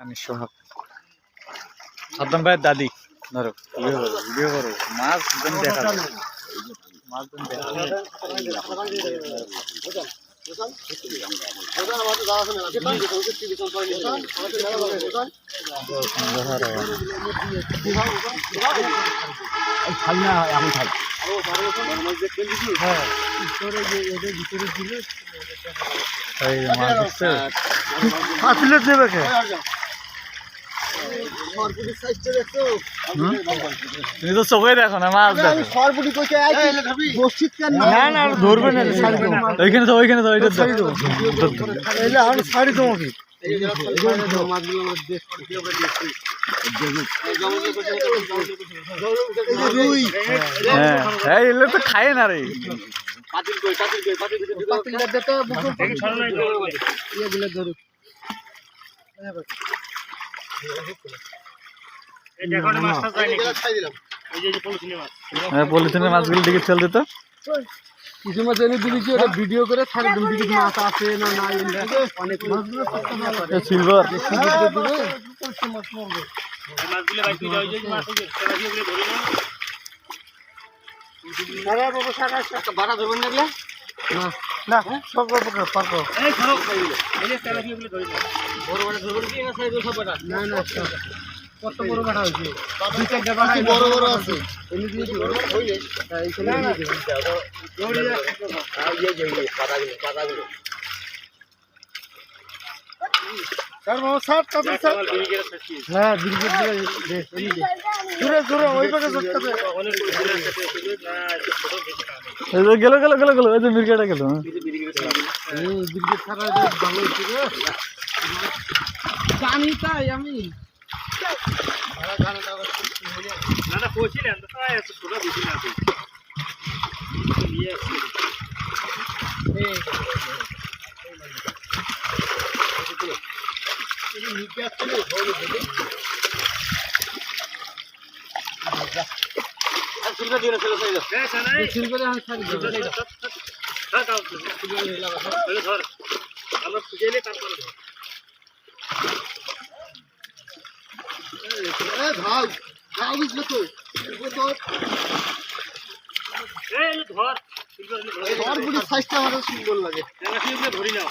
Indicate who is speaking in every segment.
Speaker 1: আমি সোহাগ সাদ্দাম ভাইয়ের দাদি ধরো ভিডিও করো ভিডিও করো মাছ দেখা। মাছ মাছ। হুম? তো চোখে দেখো না মাছ
Speaker 2: না না ধরবে না ছাড়ি দেবো।
Speaker 1: ওইখানে তো ওইখানে তো ওইটা
Speaker 2: আমি ছাড়ি দেবো
Speaker 1: হ্যাঁ হ্যাঁ এগুলো তো খায় না রে। পলিথিনের মাছগুলো দিকে ফেল দিত।
Speaker 2: কিছু মাছ এনে দিবি কি ওটা ভিডিও করে ছাড়ি দেবো দিদি মাছ আছে না না অনেক মাছগুলো
Speaker 1: সিলভার
Speaker 2: না। সব পারব না না সব। কত বড় কাটা হয়েছে? দুই চারটা বাটা বড় বড় আছে। এমনি দিয়ে দিবো। হ্যাঁ, এইখানে দিয়ে দিবো। স্যার বাবা স্যার তাদের স্যার। হ্যাঁ ব্রিগেড দিয়ে দে, এই দে। জোরে জোরে ওই পাশে ধরতে হবে
Speaker 1: এই যে গেল গেল গেল গেল এই যে মির্কেটা গেল
Speaker 2: হয়েছে রে জানি তাই আমি সিল করে আমি ছাড়ি দেবো ভাই ভাই বুঝলো তো। ঘরগুলি সাইজটা আমার সুন্দর লাগে। সাইজটা সুন্দর হ্যাঁ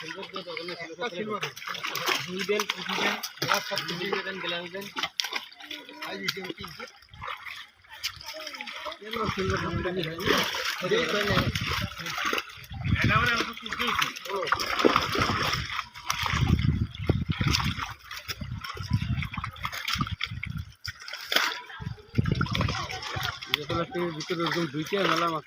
Speaker 2: সিলভার আর দেওয়া লাগবে না
Speaker 1: আরে প্লিজ
Speaker 2: ভিতরে একদম দুইটা মেলা মাছ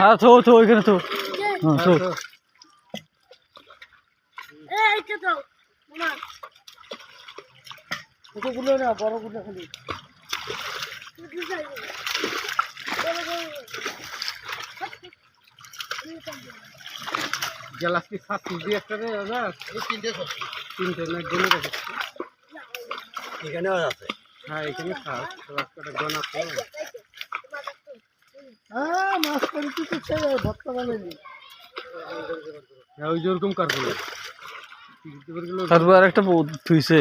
Speaker 1: হ্যাঁ থো থো ওইখানে থো। হ্যাঁ থো।
Speaker 2: ছোটগুলো না বড়গুলো খালি। গ্লাস কি দিয়ে একটা রে তিনটে তিনটে না গেলে রেখেছি
Speaker 3: এখানেও আছে।
Speaker 2: হ্যাঁ এখানে খাও রাস্তাটা আছে। হ্যাঁ মাছ করে কি করছে ভর্তা বানাইনি হ্যাঁ ওই যেরকম কারণ
Speaker 1: তারপর আরেকটা থুইছে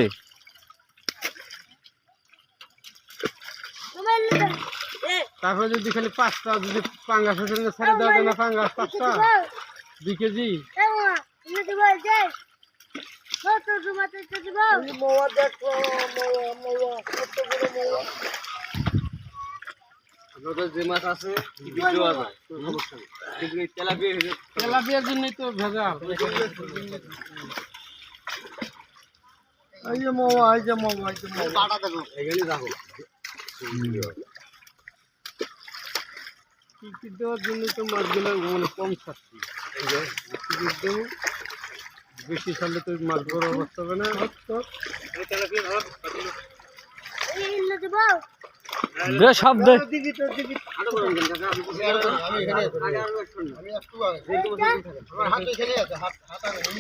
Speaker 2: তারপরে যদি খালি পাঁচটা যদি পাঙ্গাসের সঙ্গে ছেড়ে দেওয়া যায় না পাঙ্গাস পাঁচটা দুই কেজি যে মাছ আছে দেওয়া যায় কিন্তু এই তেলাপিয়া তেলাপিয়ার জন্যই তো ভেজাল। এই যে মাওয়া এই যে মাওয়া এই যে মাওয়া কাটা দেখো এখানে রাখো। টিকিট দেওয়ার জন্য তো মাছগুলো মানে কম খাচ্ছি। টিকিট দেবো। বেশি খালে তো মাছ বড় অবস্থা হবে না।
Speaker 1: দে সব দে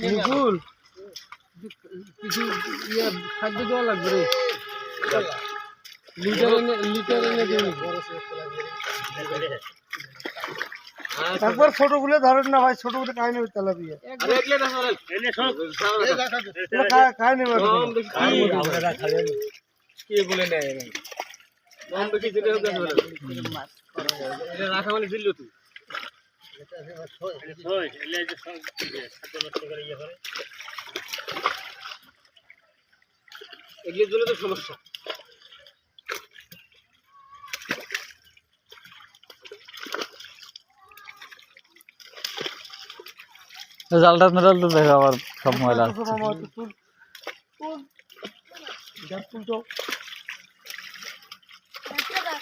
Speaker 2: মুকুল কিছু ইয়ে খাদ্য দেওয়া লাগবে রে লিটার এনে লিটার এনে দেবে একবার ছোটগুলো ধরেন না ভাই ছোটগুলো খাই নেবে তেলাপিয়া খাই নেবে রাখা মানে দিল তুই এগুলোর জন্য তো সমস্যা।
Speaker 1: জালটা মেডালটা দেখো আবার সব ময়লা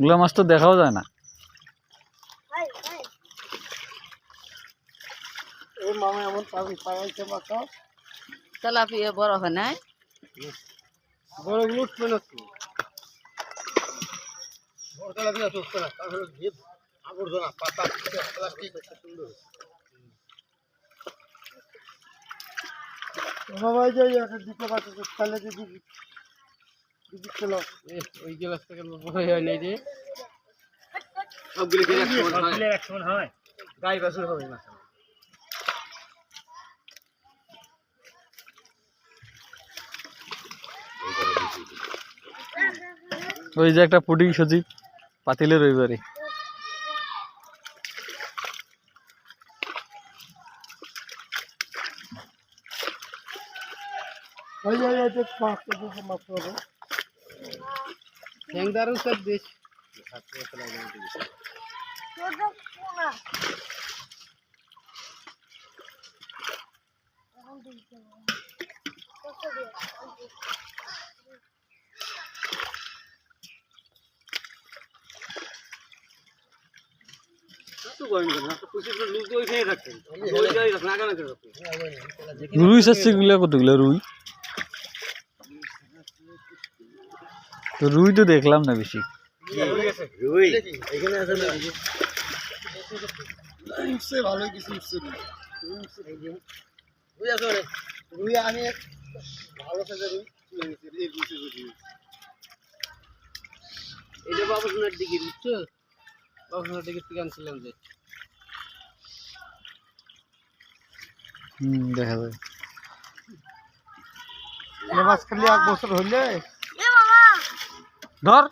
Speaker 1: গুলা মাছ তো দেখাও যায় না।
Speaker 2: ও মামা এমন পাবি পাইছে মাথা
Speaker 3: তেলাপিয়া বড় হয়? নাই
Speaker 2: বড়গুলো উঠবে না তো। বড় তেলা দিয়ে উঠবে না তাহলে আবর্জনা পাতা প্লাস্টিক সুন্দর। বাবা এই যে একটা দিতে পারছে তাহলে যদি ওই গ্লাস থেকে বড় হয় নাই রে সবগুলো একশো হয়। গাই বাছুর হবে
Speaker 1: ওই যে একটা পুডিং সচিব পাতিলে রবিবারে
Speaker 2: ওই ওই যে পাঁচ কেজি মাছ হবে ঠ্যাংদারও সব দেশ
Speaker 1: রুই চাচ্ছে গুলা কতগুলো রুই? তো রুই তো দেখলাম না বেশি।
Speaker 2: রুই? এখানে আছে না উঠছে ভালো কিছু উঠছে রুই আছে রে রুই আমি এক ভালো সাজা রুই তুলে নিছি এই রুই রুই এটা বাবু সোনার দিকে বুঝছ বাবু সোনার দিকে থেকে আনছিলাম যে
Speaker 1: হুম দেখা যায়।
Speaker 2: মাছ খালি এক বছর হইলে
Speaker 1: ধর।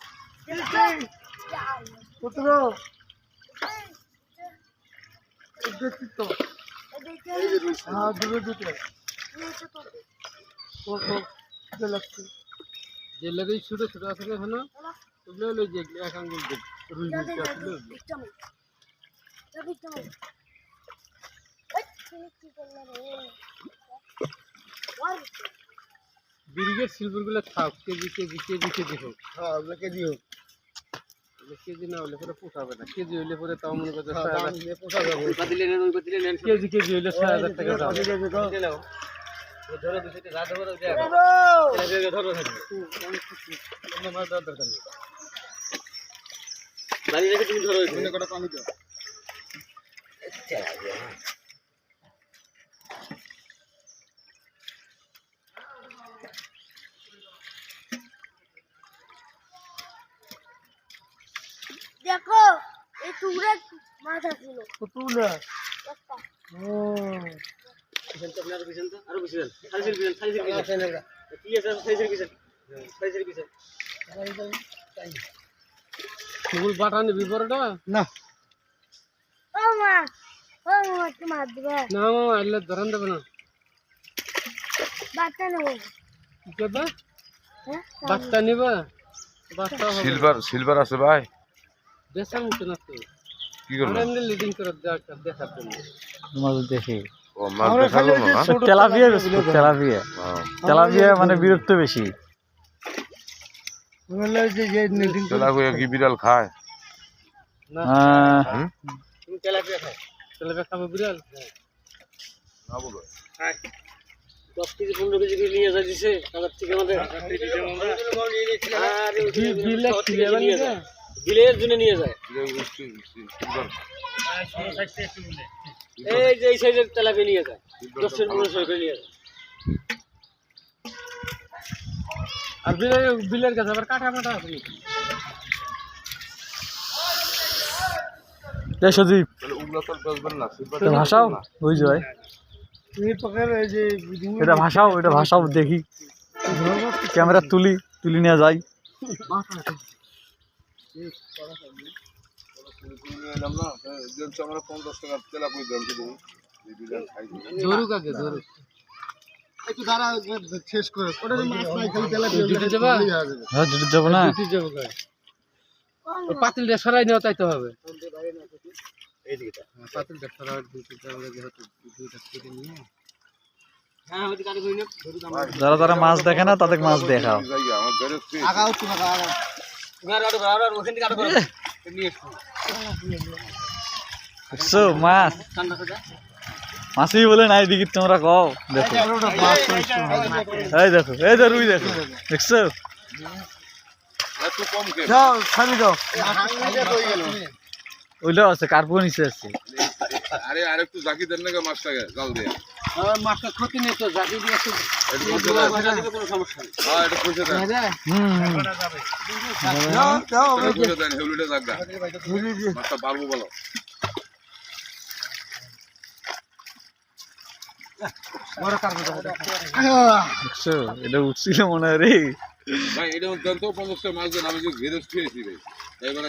Speaker 2: লাগে ছোট ছোট আছে এখনও ওগুলো হলো যে এক আঙ্গুল রুই আসলে ব্রিগেড সিলভারগুলো থাক কেজি কেজি কেজি কেজি হোক।
Speaker 4: হ্যাঁ ওগুলো কেজি হোক।
Speaker 2: কেজি না হলে পরে পোষাবে না। কেজি হইলে পরে তাও মনে করছে
Speaker 4: হ্যাঁ,
Speaker 2: কেজি কেজি হইলে ছয় হাজার টাকা দাম।
Speaker 4: কেজি কেজি তো। মনে করে পানি দাও।
Speaker 5: দেখো এই
Speaker 4: তুলে
Speaker 2: ফুল বাটা নিবি
Speaker 4: না?
Speaker 5: ও মা ও মা একটু মাছ দিবে।
Speaker 2: না মামা এলে ধরান দেবে না।
Speaker 5: বাচ্চা নেব।
Speaker 2: কি করবে? বাচ্চা নিবে?
Speaker 6: সিলভার সিলভার আছে ভাই।
Speaker 2: দেশার মতো না তো
Speaker 6: কি করব
Speaker 2: আমরা এমনি লিডিং করে দেখা দেখার জন্য।
Speaker 1: মাছ দেখি।
Speaker 6: ও মাছ দেখাল না? না
Speaker 1: তেলাপিয়া তেলাপিয়া।
Speaker 6: হ্যাঁ।
Speaker 1: তেলাপিয়া মানে বিরক্ত বেশি।
Speaker 4: যে যে
Speaker 6: তেলাপিয়া কি বিড়াল খায়?
Speaker 2: না। তুমি তেলাপিয়া খাও। তেলাপিয়া খাবে বিড়াল?
Speaker 6: না বলো।
Speaker 2: দশ কেজি পনেরো কেজি করে নিয়ে যা দিছে তাদের থেকে আমাদের। বিলের জন্য নিয়ে যায়। এই যে এই সাইজের নিয়ে যায় দশের পনেরোশো করে নিয়ে যায়। আর বিলের বিলের কাছে আবার কাটা মাটা আছে।
Speaker 1: ভাষাও ওই ভাই।
Speaker 4: তুমি পকের এই যে
Speaker 1: এটা ভাষাও এটা ভাষাও দেখি। ক্যামেরা তুলি তুলি নিয়ে যাই।
Speaker 6: এলাম না আমরা পঞ্চাশ টাকা তেলাপিয়া দাম তো দেবো এই বিড়াল খাই
Speaker 2: ধরুক আগে ধরুক।
Speaker 4: একটু দাঁড়া শেষ করে। ওটা মাছ নাই খালি তেলা
Speaker 2: দুটো দেবা?
Speaker 1: হ্যাঁ দুটো যাব না?
Speaker 2: যাব গায়ে। পাতিলটা সরাই নেওয়া তাইতে হবে। হ্যাঁ, পাতিলটা সরাই দুটি যাব আগে হয়তো কেটে নিয়ে। হ্যাঁ
Speaker 1: যারা যারা মাছ দেখে না তাদের মাছ দেখাও। মাছ মাছই বলে নাই দিকে তোমরা কও দেখো এই দেখো এই যে রুই দেখো দেখছ ওইটাও আছে কার্পো নিচে আছে
Speaker 6: আরে আরেকটু জাকি দেন না কে মাছটাকে জাল দিয়ে।
Speaker 2: মাছটা ক্ষতি নেই তো দিয়ে
Speaker 6: হ্যাঁ
Speaker 1: এটা উঠছিল মনে হয় রে
Speaker 6: ভাই এটা দেন তো পঞ্চাশ টাকা মাছ আমি যে ঘেরে এবারে